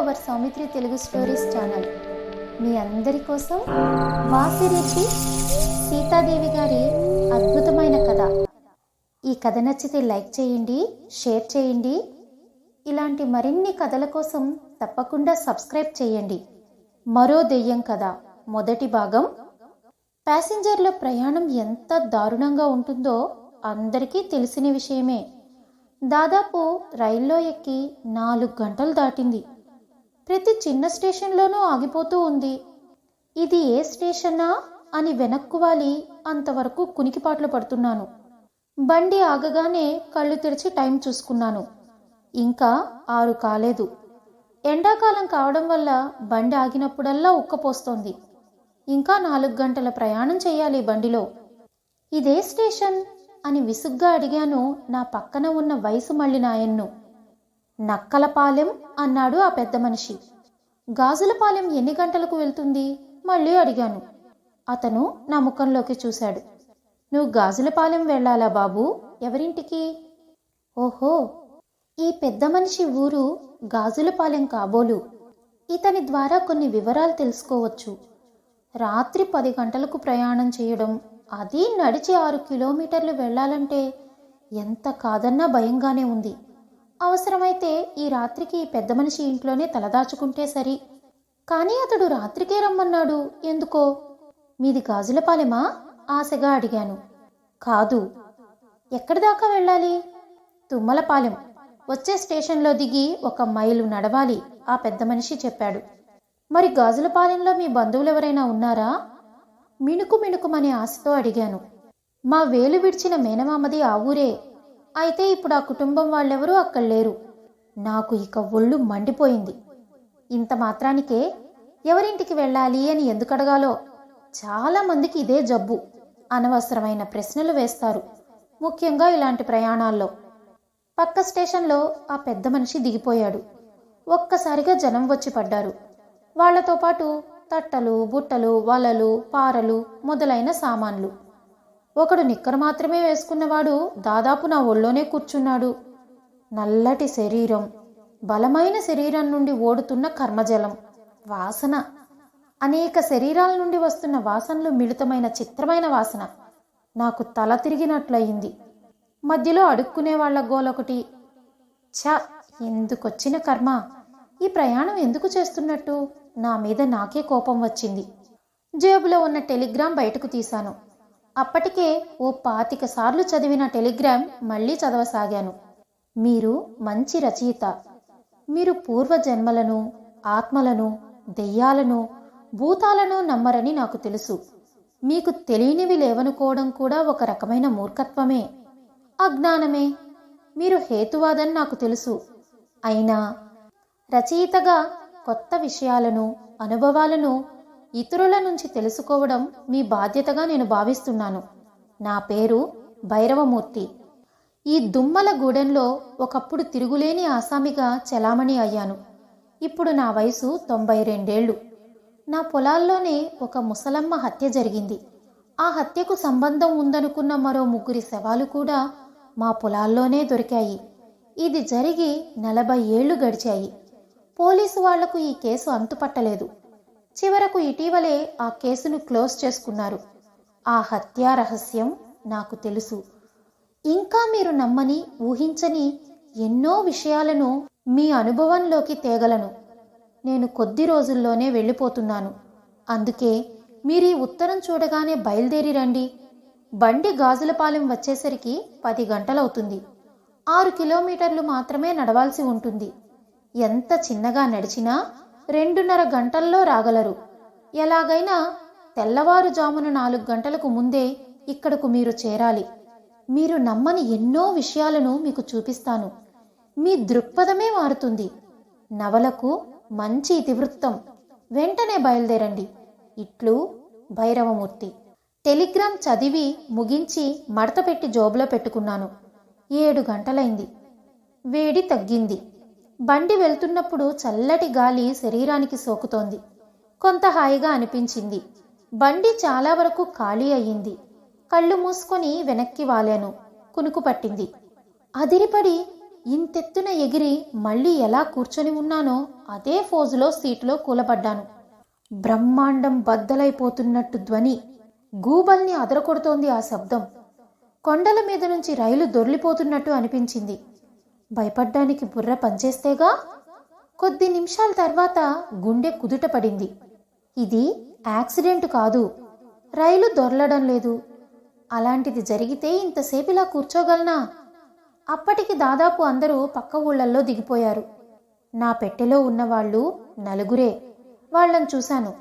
Our Soumitri Telugu stories channel. మీ అందరి కోసం వాసిరెడ్డి సీతాదేవి గారి అద్భుతమైన కథ. ఈ కథ నచ్చితే లైక్ చేయండి షేర్ చేయండి. ఇలాంటి మరిన్ని కథల కోసం తప్పకుండా సబ్స్క్రైబ్ చేయండి. మరో దెయ్యం కథ మొదటి భాగం. ప్యాసింజర్ల ప్రయాణం ఎంత దారుణంగా ఉంటుందో అందరికీ తెలిసిన విషయమే. దాదాపు రైల్లో ఎక్కి నాలుగు గంటలు దాటింది. ప్రతి చిన్న స్టేషన్లోనూ ఆగిపోతూ ఉంది. ఇది ఏ స్టేషనా? అని వెనక్కువాలి అంతవరకు కునికిపాట్లు పడుతున్నాను. బండి ఆగగానే కళ్ళు తెరిచి టైం చూసుకున్నాను. ఇంకా ఆరు కాలేదు. ఎండాకాలం కావడం వల్ల బండి ఆగినప్పుడల్లా ఉక్కపోస్తోంది. ఇంకా నాలుగు గంటల ప్రయాణం చేయాలి బండిలో. ఇదే స్టేషన్? అని విసుగ్గా అడిగాను నా పక్కన ఉన్న వయసు మళ్ళీ నాయన్ను నక్కలపాలెం అన్నాడు ఆ పెద్ద మనిషి. గాజులపాలెం ఎన్ని గంటలకు వెళ్తుంది? మళ్ళీ అడిగాను. అతను నా ముఖంలోకి చూశాడు. నువ్వు గాజులపాలెం వెళ్ళాలా బాబు? ఎవరింటికి? ఓహో! ఈ పెద్ద మనిషి ఊరు గాజులపాలెం కాబోలు. ఇతని ద్వారా కొన్ని వివరాలు తెలుసుకోవచ్చు. రాత్రి పది గంటలకు ప్రయాణం చేయడం అది నడిచి ఆరు కిలోమీటర్లు వెళ్ళాలంటే ఎంత కాదన్నా భయంగానే ఉంది. అవసరమైతే ఈ రాత్రికి పెద్ద మనిషి ఇంట్లోనే తలదాచుకుంటే సరి. కానీ అతడు రాత్రికే రమ్మన్నాడు. ఎందుకో? మీది గాజులపాలెమా? ఆశగా అడిగాను. కాదు. ఎక్కడి దాకా వెళ్ళాలి? తుమ్మలపాలెం. వచ్చే స్టేషన్లో దిగి ఒక మైలు నడవాలి ఆ పెద్ద మనిషి చెప్పాడు. మరి గాజులపాలెంలో మీ బంధువులు ఎవరైనా ఉన్నారా? మిణుకు మిణుకుమనే ఆశతో అడిగాను. మా వేలు విడిచిన మేనమామది ఆ ఊరే. అయితే ఇప్పుడు ఆ కుటుంబం వాళ్ళెవరూ అక్కడ లేరు. నాకు ఇక ఒళ్ళు మండిపోయింది. ఇంత మాత్రానికే ఎవరింటికి వెళ్ళాలి అని ఎందుకు అడగాలో? చాలా మందికి ఇదే జబ్బు. అనవసరమైన ప్రశ్నలు వేస్తారు. ముఖ్యంగా ఇలాంటి ప్రయాణాల్లో. పక్క స్టేషన్లో ఆ పెద్ద మనిషి దిగిపోయాడు. ఒక్కసారిగా జనం వచ్చి పడ్డారు. వాళ్ళతో పాటు తట్టలు బుట్టలు వలలు పారలు మొదలైన సామాన్లు. ఒకడు నిక్కర మాత్రమే వేసుకున్నవాడు దాదాపు నా ఒళ్ళోనే కూర్చున్నాడు. నల్లటి శరీరం బలమైన శరీరం నుండి ఓడుతున్న కర్మజలం వాసన. అనేక శరీరాల నుండి వస్తున్న వాసనలు మిళితమైన చిత్రమైన వాసన. నాకు తల తిరిగినట్లయింది. మధ్యలో అడుక్కునే వాళ్ళ గోలొకటి. ఛ! ఎందుకొచ్చిన కర్మ? ఈ ప్రయాణం ఎందుకు చేస్తున్నట్టు? నా మీద నాకే కోపం వచ్చింది. జేబులో ఉన్న టెలిగ్రామ్ బయటకు తీశాను. అప్పటికే ఓ పాతిక సార్లు చదివిన టెలిగ్రామ్ మళ్ళీ చదవసాగాను. మీరు మంచి రచయిత. మీరు పూర్వజన్మలను ఆత్మలను దెయ్యాలను భూతాలను నమ్మరని నాకు తెలుసు. మీకు తెలియనివి లేవనుకోవడం కూడా ఒక రకమైన మూర్ఖత్వమే. అజ్ఞానమే. మీరు హేతువాదని నాకు తెలుసు. అయినా రచయితగా కొత్త విషయాలను అనుభవాలను ఇతరుల నుంచి తెలుసుకోవడం మీ బాధ్యతగా నేను భావిస్తున్నాను. నా పేరు భైరవమూర్తి. ఈ దుమ్మల గూడెంలో ఒకప్పుడు తిరుగులేని ఆసామిగా చలామణి అయ్యాను. ఇప్పుడు నా వయసు తొంభై రెండేళ్ళు నా పొలాల్లోనే ఒక ముసలమ్మ హత్య జరిగింది. ఆ హత్యకు సంబంధం ఉందనుకున్న మరో ముగ్గురి శవాలు కూడా మా పొలాల్లోనే దొరికాయి. ఇది జరిగి నలభై ఏళ్ళు గడిచాయి. పోలీసు వాళ్ళకు ఈ కేసు అంతుపట్టలేదు. చివరకు ఇటీవలే ఆ కేసును క్లోజ్ చేసుకున్నారు. ఆ హత్యా రహస్యం నాకు తెలుసు. ఇంకా మీరు నమ్మని ఊహించని ఎన్నో విషయాలను మీ అనుభవంలోకి తేగలను. నేను కొద్ది రోజుల్లోనే వెళ్ళిపోతున్నాను. అందుకే మీరీ ఉత్తరం చూడగానే బయలుదేరి రండి. బండి గాజులపాలెం వచ్చేసరికి పది గంటలవుతుంది. ఆరు కిలోమీటర్లు మాత్రమే నడవాల్సి ఉంటుంది. ఎంత చిన్నగా నడిచినా రెండున్నర గంటల్లో రాగలరు. ఎలాగైనా తెల్లవారుజామున నాలుగు గంటలకు ముందే ఇక్కడకు మీరు చేరాలి. మీరు నమ్మని ఎన్నో విషయాలను మీకు చూపిస్తాను. మీ దృక్పథమే మారుతుంది. నవలకు మంచి ఇతివృత్తం. వెంటనే బయలుదేరండి. ఇట్లు భైరవమూర్తి. టెలిగ్రామ్ చదివి ముగించి మడత పెట్టి జోబులో పెట్టుకున్నాను. ఏడు గంటలైంది. వేడి తగ్గింది. బండి వెళ్తున్నప్పుడు చల్లటి గాలి శరీరానికి సోకుతోంది. కొంత హాయిగా అనిపించింది. బండి చాలా వరకు ఖాళీ అయ్యింది. కళ్ళు మూసుకొని వెనక్కి వాలాను. కునుకు పట్టింది. అదిరిపడి ఇంతెత్తున ఎగిరి మళ్ళీ ఎలా కూర్చొని ఉన్నానో అదే ఫోజులో సీటులో కూలబడ్డాను. బ్రహ్మాండం బద్దలైపోతున్నట్టు ధ్వని. గూబల్ని అదరకొడుతోంది ఆ శబ్దం. కొండల మీద నుంచి రైలు దొర్లిపోతున్నట్టు అనిపించింది. భయపడ్డానికి బుర్ర పనిచేస్తేగా కొద్ది నిమిషాల తర్వాత గుండె కుదుట పడింది. ఇది యాక్సిడెంట్ కాదు. రైలు దొరలడం లేదు. అలాంటిది జరిగితే ఇంతసేపులా కూర్చోగలనా? అప్పటికి దాదాపు అందరూ పక్క ఊళ్ళల్లో దిగిపోయారు. నా పెట్టెలో ఉన్నవాళ్ళు నలుగురే. వాళ్ళని చూశాను.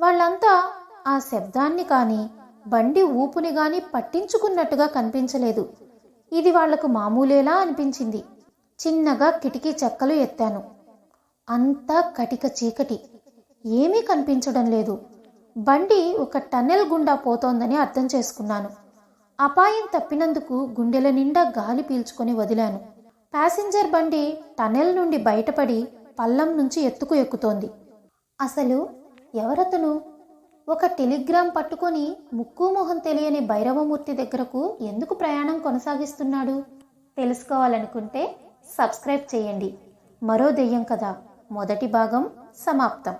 వాళ్ళంతా ఆ శబ్దాన్ని కానీ బండి ఊపుని కానీ పట్టించుకున్నట్టుగా కనిపించలేదు. ఇది వాళ్ళకు మామూలేలా అనిపించింది. చిన్నగా కిటికీ చెక్కలు ఎత్తాను. అంతా కటిక చీకటి. ఏమీ కనిపించడం లేదు. బండి ఒక టన్నెల్ గుండా పోతోందని అర్థం చేసుకున్నాను. అపాయం తప్పినందుకు గుండెల నిండా గాలి పీల్చుకొని వదిలాను. ప్యాసింజర్ బండి టన్నెల్ నుండి బయటపడి పల్లం నుంచి ఎత్తుకు ఎక్కుతోంది. అసలు ఎవరతను? ఒక టెలిగ్రామ్ పట్టుకొని ముక్కు మొహం తెలియని భైరవమూర్తి దగ్గరకు ఎందుకు ప్రయాణం కొనసాగిస్తున్నాడు? తెలుసుకోవాలనుకుంటే సబ్స్క్రైబ్ చేయండి. మరో దెయ్యం కథ మొదటి భాగం సమాప్తం.